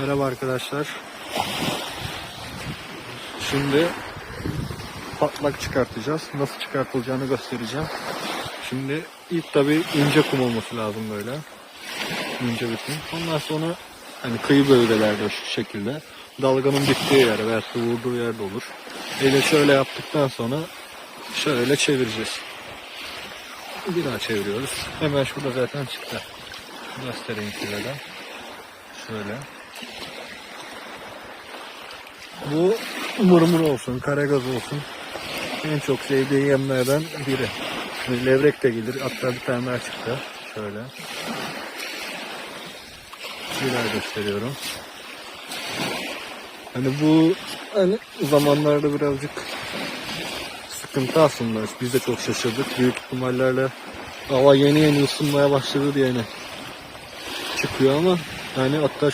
Merhaba arkadaşlar. Şimdi patlak çıkartacağız. Nasıl çıkartılacağını göstereceğim. Şimdi ilk tabi ince kum olması lazım böyle. İnce bir kum. Ondan sonra hani kıyı bölgelerde şu şekilde dalganın bittiği yer veya su vurduğu yerde olur. Böyle şöyle yaptıktan sonra şöyle çevireceğiz. Bir daha çeviriyoruz. Hemen şurada zaten çıktı. Göstereyim size de. Şöyle. Bu mırmır olsun, karagöz olsun. En çok sevdiği yemlerden biri. Şimdi Levrek de gelir. Hatta bir tane daha çıktı. Şöyle. Bir daha gösteriyorum. Hani bu hani zamanlarda birazcık sıkıntı aslında. Biz de çok şaşırdık. Büyük ihtimallerle hava yeni yeni ısınmaya başladı diye hani çıkıyor ama yani hatta